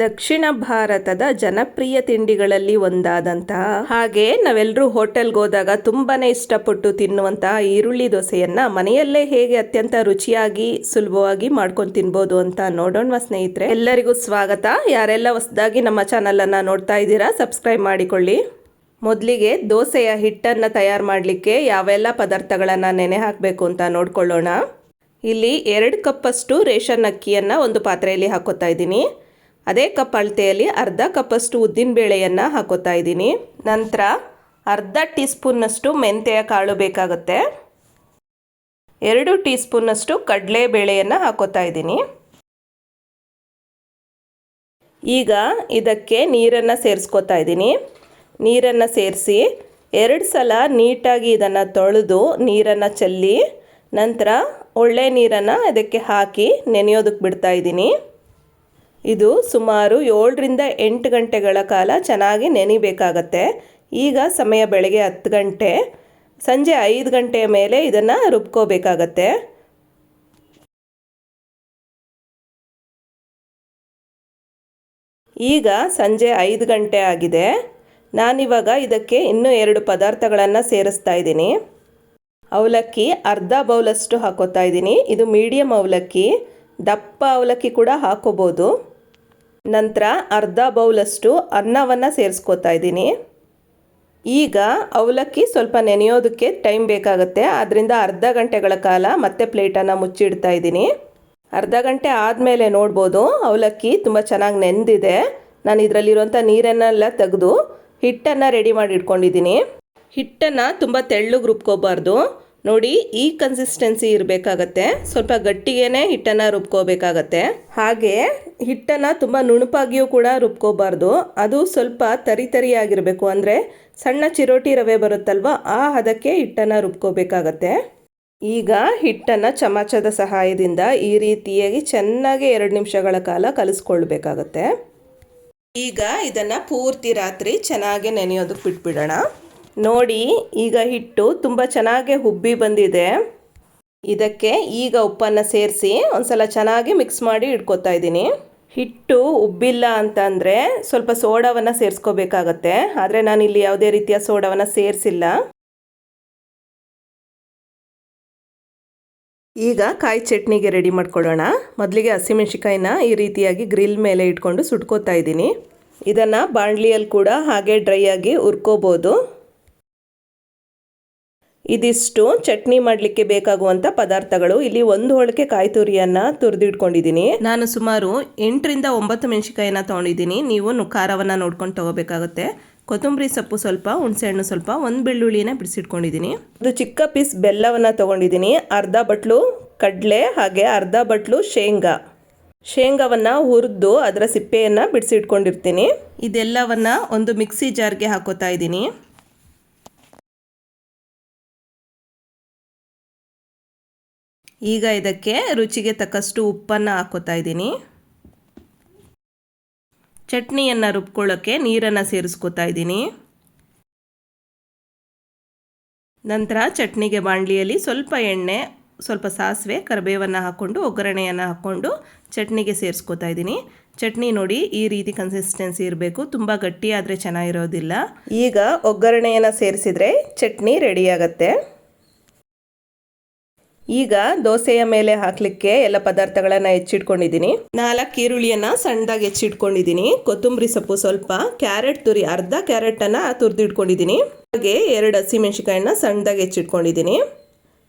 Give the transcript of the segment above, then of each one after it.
ದಕ್ಷಿಣ ಭಾರತದ ಜನಪ್ರಿಯ ತಿಂಡಿಗಳಲ್ಲಿ ಒಂದಾದಂತಹ ಹಾಗೆ ನಾವೆಲ್ಲರೂ ಹೋಟೆಲ್ಗೆ ಹೋದಾಗ ತುಂಬಾನೇ ಇಷ್ಟಪಟ್ಟು ತಿನ್ನುವಂತಹ ಈರುಳ್ಳಿ ದೋಸೆಯನ್ನ ಮನೆಯಲ್ಲೇ ಹೇಗೆ ಅತ್ಯಂತ ರುಚಿಯಾಗಿ, ಸುಲಭವಾಗಿ ಮಾಡ್ಕೊಂಡು ತಿನ್ಬೋದು ಅಂತ ನೋಡೋಣ ಸ್ನೇಹಿತರೆ. ಎಲ್ಲರಿಗೂ ಸ್ವಾಗತ. ಯಾರೆಲ್ಲ ಹೊಸದಾಗಿ ನಮ್ಮ ಚಾನಲ್ ಅನ್ನ ನೋಡ್ತಾ ಇದ್ದೀರಾ ಸಬ್ಸ್ಕ್ರೈಬ್ ಮಾಡಿಕೊಳ್ಳಿ. ಮೊದಲಿಗೆ ದೋಸೆಯ ಹಿಟ್ಟನ್ನು ತಯಾರು ಮಾಡಲಿಕ್ಕೆ ಯಾವೆಲ್ಲ ಪದಾರ್ಥಗಳನ್ನು ನೆನೆ ಹಾಕಬೇಕು ಅಂತ ನೋಡ್ಕೊಳ್ಳೋಣ. ಇಲ್ಲಿ ಎರಡು ಕಪ್ಪಷ್ಟು ರೇಷನ್ ಅಕ್ಕಿಯನ್ನು ಒಂದು ಪಾತ್ರೆಯಲ್ಲಿ ಹಾಕೋತಾ ಇದ್ದೀನಿ. ಅದೇ ಕಪ್ ಅಳತೆಯಲ್ಲಿ ಅರ್ಧ ಕಪ್ಪಷ್ಟು ಉದ್ದಿನ ಬೇಳೆಯನ್ನು ಹಾಕೋತಾ ಇದ್ದೀನಿ. ನಂತರ ಅರ್ಧ ಟೀ ಸ್ಪೂನ್ನಷ್ಟು ಮೆಂತೆಯ ಕಾಳು ಬೇಕಾಗುತ್ತೆ. ಎರಡು ಟೀ ಸ್ಪೂನ್ನಷ್ಟು ಕಡಲೆ ಬೇಳೆಯನ್ನು ಹಾಕೋತಾ ಇದ್ದೀನಿ. ಈಗ ಇದಕ್ಕೆ ನೀರನ್ನು ಸೇರಿಸ್ಕೋತಾ ಇದ್ದೀನಿ. ನೀರನ್ನು ಸೇರಿಸಿ ಎರಡು ಸಲ ನೀಟಾಗಿ ಇದನ್ನು ತೊಳೆದು ನೀರನ್ನು ಚೆಲ್ಲಿ ನಂತರ ಒಳ್ಳೆ ನೀರನ್ನು ಇದಕ್ಕೆ ಹಾಕಿ ನೆನೆಯೋದಕ್ಕೆ ಬಿಡ್ತಾ ಇದ್ದೀನಿ. ಇದು ಸುಮಾರು ಏಳರಿಂದ ಎಂಟು ಗಂಟೆಗಳ ಕಾಲ ಚೆನ್ನಾಗಿ ನೆನಿಬೇಕಾಗತ್ತೆ. ಈಗ ಸಮಯ ಬೆಳಗ್ಗೆ ಹತ್ತು ಗಂಟೆ, ಸಂಜೆ ಐದು ಗಂಟೆಯ ಮೇಲೆ ಇದನ್ನು ರುಬ್ಕೋಬೇಕಾಗತ್ತೆ. ಈಗ ಸಂಜೆ ಐದು ಗಂಟೆ ಆಗಿದೆ. ನಾನಿವಾಗ ಇದಕ್ಕೆ ಇನ್ನೂ ಎರಡು ಪದಾರ್ಥಗಳನ್ನು ಸೇರಿಸ್ತಾ ಇದ್ದೀನಿ. ಅವಲಕ್ಕಿ ಅರ್ಧ ಬೌಲಷ್ಟು ಹಾಕೋತಾ ಇದ್ದೀನಿ. ಇದು ಮೀಡಿಯಮ್ ಅವಲಕ್ಕಿ, ದಪ್ಪ ಅವಲಕ್ಕಿ ಕೂಡ ಹಾಕೋಬೋದು. ನಂತರ ಅರ್ಧ ಬೌಲಷ್ಟು ಅನ್ನವನ್ನು ಸೇರಿಸ್ಕೋತಾ ಇದ್ದೀನಿ. ಈಗ ಅವಲಕ್ಕಿ ಸ್ವಲ್ಪ ನೆನೆಯೋದಕ್ಕೆ ಟೈಮ್ ಬೇಕಾಗುತ್ತೆ. ಆದ್ದರಿಂದ ಅರ್ಧ ಗಂಟೆಗಳ ಕಾಲ ಮತ್ತೆ ಪ್ಲೇಟನ್ನು ಮುಚ್ಚಿಡ್ತಾ ಇದ್ದೀನಿ. ಅರ್ಧ ಗಂಟೆ ಆದಮೇಲೆ ನೋಡ್ಬೋದು, ಅವಲಕ್ಕಿ ತುಂಬ ಚೆನ್ನಾಗಿ ನೆಂದಿದೆ. ನಾನು ಇದರಲ್ಲಿರುವಂಥ ನೀರನ್ನೆಲ್ಲ ತೆಗೆದು ಹಿಟ್ಟನ್ನು ರೆಡಿ ಮಾಡಿ ಇಟ್ಕೊಂಡಿದ್ದೀನಿ. ಹಿಟ್ಟನ್ನು ತುಂಬ ತೆಳ್ಳಗೆ ರುಬ್ಕೋಬಾರ್ದು. ನೋಡಿ, ಈ ಕನ್ಸಿಸ್ಟೆನ್ಸಿ ಇರಬೇಕಾಗತ್ತೆ. ಸ್ವಲ್ಪ ಗಟ್ಟಿಗೆನೆ ಹಿಟ್ಟನ್ನು ರುಬ್ಕೋಬೇಕಾಗತ್ತೆ. ಹಾಗೆ ಹಿಟ್ಟನ್ನು ತುಂಬ ನುಣುಪಾಗಿಯೂ ಕೂಡ ರುಬ್ಕೋಬಾರ್ದು. ಅದು ಸ್ವಲ್ಪ ತರಿ ತರಿಯಾಗಿರಬೇಕು. ಅಂದರೆ ಸಣ್ಣ ಚಿರೋಟಿ ರವೆ ಬರುತ್ತಲ್ವ, ಆ ಹದಕ್ಕೆ ಹಿಟ್ಟನ್ನು ರುಬ್ಕೋಬೇಕಾಗತ್ತೆ. ಈಗ ಹಿಟ್ಟನ್ನು ಚಮಚದ ಸಹಾಯದಿಂದ ಈ ರೀತಿಯಾಗಿ ಚೆನ್ನಾಗಿ ಎರಡು ನಿಮಿಷಗಳ ಕಾಲ ಕಲಿಸ್ಕೊಳ್ಬೇಕಾಗತ್ತೆ. ಈಗ ಇದನ್ನು ಪೂರ್ತಿ ರಾತ್ರಿ ಚೆನ್ನಾಗಿ ನೆನೆಯೋದಕ್ಕೆ ಬಿಟ್ಬಿಡೋಣ. ನೋಡಿ, ಈಗ ಹಿಟ್ಟು ತುಂಬ ಚೆನ್ನಾಗಿ ಹುಬ್ಬಿ ಬಂದಿದೆ. ಇದಕ್ಕೆ ಈಗ ಉಪ್ಪನ್ನು ಸೇರಿಸಿ ಒಂದ್ಸಲ ಚೆನ್ನಾಗಿ ಮಿಕ್ಸ್ ಮಾಡಿ ಇಟ್ಕೋತಾ ಇದ್ದೀನಿ. ಹಿಟ್ಟು ಉಬ್ಬಿಲ್ಲ ಅಂತಂದರೆ ಸ್ವಲ್ಪ ಸೋಡಾವನ್ನು ಸೇರಿಸ್ಕೋಬೇಕಾಗತ್ತೆ. ಆದರೆ ನಾನಿಲ್ಲಿ ಯಾವುದೇ ರೀತಿಯ ಸೋಡಾವನ್ನು ಸೇರಿಸಿಲ್ಲ. ಈಗ ಕಾಯಿ ಚಟ್ನಿಗೆ ರೆಡಿ ಮಾಡ್ಕೊಳ್ಳೋಣ. ಮೊದಲಿಗೆ ಹಸಿಮೆಣ್ಸಿಕಾಯಿನ ಈ ರೀತಿಯಾಗಿ ಗ್ರಿಲ್ ಮೇಲೆ ಇಟ್ಕೊಂಡು ಸುಟ್ಕೋತಾ ಇದ್ದೀನಿ. ಇದನ್ನು ಬಾಣಲಿಯಲ್ಲಿ ಕೂಡ ಹಾಗೆ ಡ್ರೈ ಆಗಿ ಹುರ್ಕೋಬೋದು. ಇದಿಷ್ಟು ಚಟ್ನಿ ಮಾಡಲಿಕ್ಕೆ ಬೇಕಾಗುವಂಥ ಪದಾರ್ಥಗಳು. ಇಲ್ಲಿ ಒಂದು ಹೋಳಿಗೆ ಕಾಯಿ ತುರಿಯನ್ನು ತುರಿದಿಟ್ಕೊಂಡಿದ್ದೀನಿ. ನಾನು ಸುಮಾರು ಎಂಟರಿಂದ ಒಂಬತ್ತು ಮೆಣಸಿಕಾಯಿನ ತೊಗೊಂಡಿದ್ದೀನಿ. ನೀವು ಖಾರವನ್ನು ನೋಡ್ಕೊಂಡು ತೊಗೋಬೇಕಾಗುತ್ತೆ. ಕೊತ್ತಂಬರಿ ಸೊಪ್ಪು ಸ್ವಲ್ಪ, ಹುಣಸೆಹಣ್ಣು ಸ್ವಲ್ಪ, ಒಂದು ಬೆಳ್ಳುಳ್ಳಿನ ಬಿಡಿಸಿಟ್ಕೊಂಡಿದ್ದೀನಿ. ಒಂದು ಚಿಕ್ಕ ಪೀಸ್ ಬೆಲ್ಲವನ್ನು ತೊಗೊಂಡಿದ್ದೀನಿ. ಅರ್ಧ ಬಟ್ಲು ಕಡಲೆ, ಹಾಗೆ ಅರ್ಧ ಬಟ್ಲು ಶೇಂಗಾ. ಶೇಂಗಾವನ್ನು ಹುರಿದು ಅದರ ಸಿಪ್ಪೆಯನ್ನು ಬಿಡಿಸಿಟ್ಕೊಂಡಿರ್ತೀನಿ. ಇದೆಲ್ಲವನ್ನು ಒಂದು ಮಿಕ್ಸಿ ಜಾರ್ಗೆ ಹಾಕೋತಾ ಇದ್ದೀನಿ. ಈಗ ಇದಕ್ಕೆ ರುಚಿಗೆ ತಕ್ಕಷ್ಟು ಉಪ್ಪನ್ನು ಹಾಕೋತಾ ಇದ್ದೀನಿ. ಚಟ್ನಿಯನ್ನು ರುಬ್ಕೊಳ್ಳೋಕ್ಕೆ ನೀರನ್ನು ಸೇರಿಸ್ಕೋತಾ ಇದ್ದೀನಿ. ನಂತರ ಚಟ್ನಿಗೆ ಬಾಣಲಿಯಲ್ಲಿ ಸ್ವಲ್ಪ ಎಣ್ಣೆ, ಸ್ವಲ್ಪ ಸಾಸಿವೆ, ಕರಿಬೇವನ್ನು ಹಾಕ್ಕೊಂಡು, ಒಗ್ಗರಣೆಯನ್ನು ಹಾಕ್ಕೊಂಡು ಚಟ್ನಿಗೆ ಸೇರಿಸ್ಕೋತಾ ಇದ್ದೀನಿ. ಚಟ್ನಿ ನೋಡಿ ಈ ರೀತಿ ಕನ್ಸಿಸ್ಟೆನ್ಸಿ ಇರಬೇಕು. ತುಂಬ ಗಟ್ಟಿ ಆದರೆ ಚೆನ್ನಾಗಿರೋದಿಲ್ಲ. ಈಗ ಒಗ್ಗರಣೆಯನ್ನು ಸೇರಿಸಿದರೆ ಚಟ್ನಿ ರೆಡಿಯಾಗತ್ತೆ ಈಗ ದೋಸೆಯ ಮೇಲೆ ಹಾಕಲಿಕ್ಕೆ ಎಲ್ಲ ಪದಾರ್ಥಗಳನ್ನು ಹೆಚ್ಚಿಟ್ಕೊಂಡಿದ್ದೀನಿ. ನಾಲ್ಕು ಈರುಳ್ಳಿಯನ್ನು ಸಣ್ಣದಾಗಿ ಹೆಚ್ಚಿಟ್ಕೊಂಡಿದ್ದೀನಿ. ಕೊತ್ತಂಬರಿ ಸೊಪ್ಪು ಸ್ವಲ್ಪ, ಕ್ಯಾರೆಟ್ ತುರಿ, ಅರ್ಧ ಕ್ಯಾರೆಟನ್ನು ತುರಿದಿಟ್ಕೊಂಡಿದ್ದೀನಿ. ಹಾಗೆ ಎರಡು ಹಸಿಮೆಣಸಿಕಾಯಿನ ಸಣ್ಣದಾಗಿ ಹೆಚ್ಚಿಟ್ಕೊಂಡಿದ್ದೀನಿ.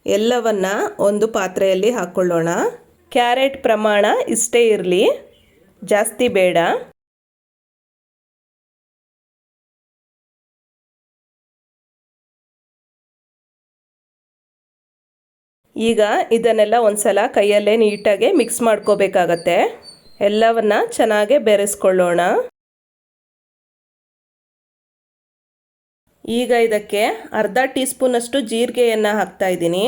ಎಲ್ಲವನ್ನ ಒಂದು ಪಾತ್ರೆಯಲ್ಲಿ ಹಾಕ್ಕೊಳ್ಳೋಣ. ಕ್ಯಾರೆಟ್ ಪ್ರಮಾಣ ಇಷ್ಟೇ ಇರಲಿ. ಜಾಸ್ತಿ ಬೇಡ. ಈಗ ಇದನ್ನೆಲ್ಲ ಒಂದ್ಸಲ ಕೈಯಲ್ಲೇ ನೀಟಾಗಿ ಮಿಕ್ಸ್ ಮಾಡ್ಕೋಬೇಕಾಗತ್ತೆ. ಎಲ್ಲವನ್ನ ಚೆನ್ನಾಗೆ ಬೆರೆಸ್ಕೊಳ್ಳೋಣ. ಈಗ ಇದಕ್ಕೆ ಅರ್ಧ ಟೀ ಸ್ಪೂನಷ್ಟು ಜೀರಿಗೆಯನ್ನು ಹಾಕ್ತಾ ಇದ್ದೀನಿ.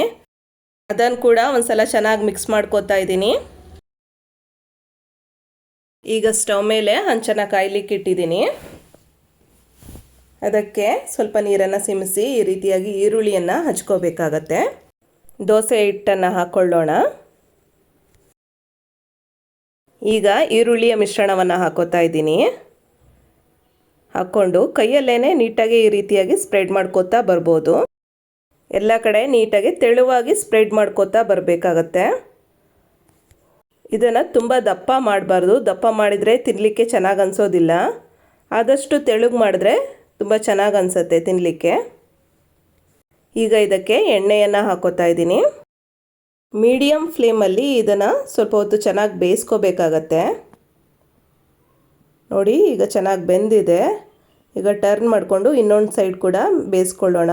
ಅದನ್ನು ಕೂಡ ಒಂದ್ಸಲ ಚೆನ್ನಾಗಿ ಮಿಕ್ಸ್ ಮಾಡ್ಕೋತಾ ಇದ್ದೀನಿ. ಈಗ ಸ್ಟವ್ ಮೇಲೆ ಹಂಚನ ಕಾಯ್ಲಿಕ್ಕೆ ಇಟ್ಟಿದ್ದೀನಿ. ಅದಕ್ಕೆ ಸ್ವಲ್ಪ ನೀರನ್ನು ಸಿಮಿಸಿ ಈ ರೀತಿಯಾಗಿ ಈರುಳ್ಳಿಯನ್ನು ಹಚ್ಕೋಬೇಕಾಗತ್ತೆ. ದೋಸೆ ಹಿಟ್ಟನ್ನು ಹಾಕ್ಕೊಳ್ಳೋಣ ಈಗ ಈರುಳ್ಳಿಯ ಮಿಶ್ರಣವನ್ನು ಹಾಕೋತಾ ಇದ್ದೀನಿ. ಹಾಕ್ಕೊಂಡು ಕೈಯಲ್ಲೇ ನೀಟಾಗಿ ಈ ರೀತಿಯಾಗಿ ಸ್ಪ್ರೆಡ್ ಮಾಡ್ಕೋತಾ ಬರ್ಬೋದು. ಎಲ್ಲ ಕಡೆ ನೀಟಾಗಿ ತೆಳುವಾಗಿ ಸ್ಪ್ರೆಡ್ ಮಾಡ್ಕೋತಾ ಬರಬೇಕಾಗತ್ತೆ. ಇದನ್ನು ತುಂಬ ದಪ್ಪ ಮಾಡಬಾರ್ದು. ದಪ್ಪ ಮಾಡಿದರೆ ತಿನ್ನಲಿಕ್ಕೆ ಚೆನ್ನಾಗಿ ಅನಿಸೋದಿಲ್ಲ. ಆದಷ್ಟು ತೆಳುಗೆ ಮಾಡಿದ್ರೆ ತುಂಬ ಚೆನ್ನಾಗಿ ಅನಿಸುತ್ತೆ ತಿನ್ನಲಿಕ್ಕೆ ಈಗ ಇದಕ್ಕೆ ಎಣ್ಣೆಯನ್ನು ಹಾಕೋತಾ ಇದ್ದೀನಿ. ಮೀಡಿಯಮ್ ಫ್ಲೇಮಲ್ಲಿ ಇದನ್ನು ಸ್ವಲ್ಪ ಹೊತ್ತು ಚೆನ್ನಾಗಿ ಬೇಯಿಸ್ಕೋಬೇಕಾಗತ್ತೆ. ನೋಡಿ, ಈಗ ಚೆನ್ನಾಗಿ ಬೆಂದಿದೆ. ಈಗ ಟರ್ನ್ ಮಾಡಿಕೊಂಡು ಇನ್ನೊಂದು ಸೈಡ್ ಕೂಡ ಬೇಯಿಸ್ಕೊಳ್ಳೋಣ.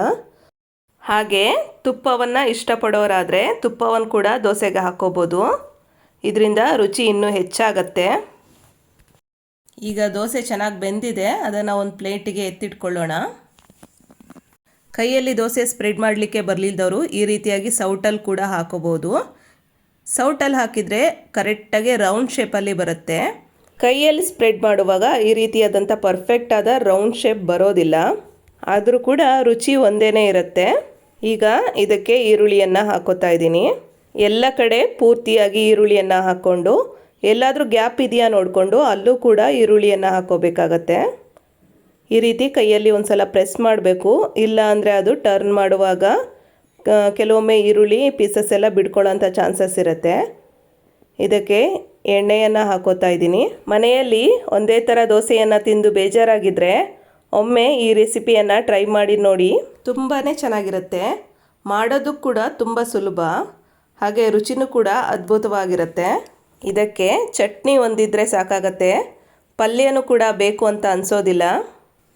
ಹಾಗೆ ತುಪ್ಪವನ್ನು ಇಷ್ಟಪಡೋರಾದರೆ ತುಪ್ಪವನ್ನು ಕೂಡ ದೋಸೆಗೆ ಹಾಕೋಬೋದು. ಇದರಿಂದ ರುಚಿ ಇನ್ನೂ ಹೆಚ್ಚಾಗತ್ತೆ. ಈಗ ದೋಸೆ ಚೆನ್ನಾಗಿ ಬೆಂದಿದೆ. ಅದನ್ನು ಒಂದು ಪ್ಲೇಟಿಗೆ ಎತ್ತಿಟ್ಕೊಳ್ಳೋಣ. ಕೈಯಲ್ಲಿ ದೋಸೆ ಸ್ಪ್ರೆಡ್ ಮಾಡಲಿಕ್ಕೆ ಬರಲಿಲ್ಲದವರು ಈ ರೀತಿಯಾಗಿ ಸೌಟಲ್ಲಿ ಕೂಡ ಹಾಕೋಬೋದು. ಸೌಟಲ್ಲಿ ಹಾಕಿದರೆ ಕರೆಕ್ಟಾಗಿ ರೌಂಡ್ ಶೇಪಲ್ಲಿ ಬರುತ್ತೆ. ಕೈಯಲ್ಲಿ ಸ್ಪ್ರೆಡ್ ಮಾಡುವಾಗ ಈ ರೀತಿಯಾದಂಥ ಪರ್ಫೆಕ್ಟ್ ಆದ ರೌಂಡ್ ಶೇಪ್ ಬರೋದಿಲ್ಲ. ಆದರೂ ಕೂಡ ರುಚಿ ಒಂದೇ ಇರುತ್ತೆ. ಈಗ ಇದಕ್ಕೆ ಈರುಳ್ಳಿಯನ್ನು ಹಾಕೋತಾ ಇದ್ದೀನಿ. ಎಲ್ಲ ಕಡೆ ಪೂರ್ತಿಯಾಗಿ ಈರುಳ್ಳಿಯನ್ನು ಹಾಕ್ಕೊಂಡು, ಎಲ್ಲಾದರೂ ಗ್ಯಾಪ್ ಇದೆಯಾ ನೋಡಿಕೊಂಡು, ಅಲ್ಲೂ ಕೂಡ ಈರುಳ್ಳಿಯನ್ನು ಹಾಕೋಬೇಕಾಗತ್ತೆ. ಈ ರೀತಿ ಕೈಯಲ್ಲಿ ಒಂದು ಸಲ ಪ್ರೆಸ್ ಮಾಡಬೇಕು. ಇಲ್ಲ ಅಂದರೆ ಅದು ಟರ್ನ್ ಮಾಡುವಾಗ ಕೆಲವೊಮ್ಮೆ ಈರುಳ್ಳಿ ಪೀಸಸ್ ಎಲ್ಲ ಬಿಡ್ಕೊಳ್ಳೋಂಥ ಚಾನ್ಸಸ್ ಇರುತ್ತೆ. ಇದಕ್ಕೆ ಎಣ್ಣೆಯನ್ನು ಹಾಕೋತಾ ಇದ್ದೀನಿ. ಮನೆಯಲ್ಲಿ ಒಂದೇ ಥರ ದೋಸೆಯನ್ನು ತಿಂದು ಬೇಜಾರಾಗಿದ್ದರೆ ಒಮ್ಮೆ ಈ ರೆಸಿಪಿಯನ್ನು ಟ್ರೈ ಮಾಡಿ ನೋಡಿ. ತುಂಬಾ ಚೆನ್ನಾಗಿರುತ್ತೆ. ಮಾಡೋದು ಕೂಡ ತುಂಬ ಸುಲಭ. ಹಾಗೆ ರುಚಿನೂ ಕೂಡ ಅದ್ಭುತವಾಗಿರುತ್ತೆ. ಇದಕ್ಕೆ ಚಟ್ನಿ ಒಂದಿದ್ರೆ ಸಾಕಾಗತ್ತೆ. ಪಲ್ಯನೂ ಕೂಡ ಬೇಕು ಅಂತ ಅನಿಸೋದಿಲ್ಲ.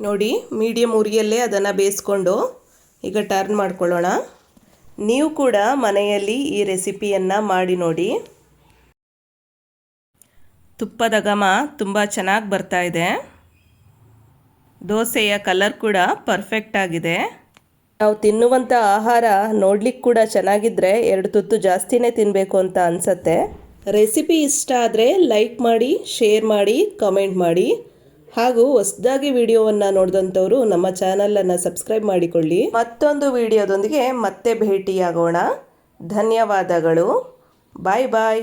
ನೋಡಿ ಮೀಡಿಯಮ್ ಉರಿಯಲ್ಲೇ ಅದನ್ನು ಬೇಯಿಸ್ಕೊಂಡು ಈಗ ಟರ್ನ್ ಮಾಡ್ಕೊಳ್ಳೋಣ. ನೀವು ಕೂಡ ಮನೆಯಲ್ಲಿ ಈ ರೆಸಿಪಿಯನ್ನು ಮಾಡಿ ನೋಡಿ. ತುಪ್ಪದ ಘಮ ತುಂಬ ಚೆನ್ನಾಗಿ ಬರ್ತಾ ಇದೆ. ದೋಸೆಯ ಕಲರ್ ಕೂಡ ಪರ್ಫೆಕ್ಟ್ ಆಗಿದೆ. ನಾವು ತಿನ್ನುವಂಥ ಆಹಾರ ನೋಡ್ಲಿಕ್ಕೆ ಕೂಡ ಚೆನ್ನಾಗಿದ್ದರೆ ಎರಡು ತುತ್ತು ಜಾಸ್ತಿನೇ ತಿನ್ನಬೇಕು ಅಂತ ಅನಿಸತ್ತೆ. ರೆಸಿಪಿ ಇಷ್ಟ ಆದರೆ ಲೈಕ್ ಮಾಡಿ, ಶೇರ್ ಮಾಡಿ, ಕಮೆಂಟ್ ಮಾಡಿ. ಹಾಗೂ ಹೊಸದಾಗಿ ವಿಡಿಯೋವನ್ನು ನೋಡಿದಂಥವರು ನಮ್ಮ ಚಾನಲನ್ನು ಸಬ್ಸ್ಕ್ರೈಬ್ ಮಾಡಿಕೊಳ್ಳಿ. ಮತ್ತೊಂದು ವಿಡಿಯೋದೊಂದಿಗೆ ಮತ್ತೆ ಭೇಟಿಯಾಗೋಣ. ಧನ್ಯವಾದಗಳು. ಬಾಯ್ ಬಾಯ್.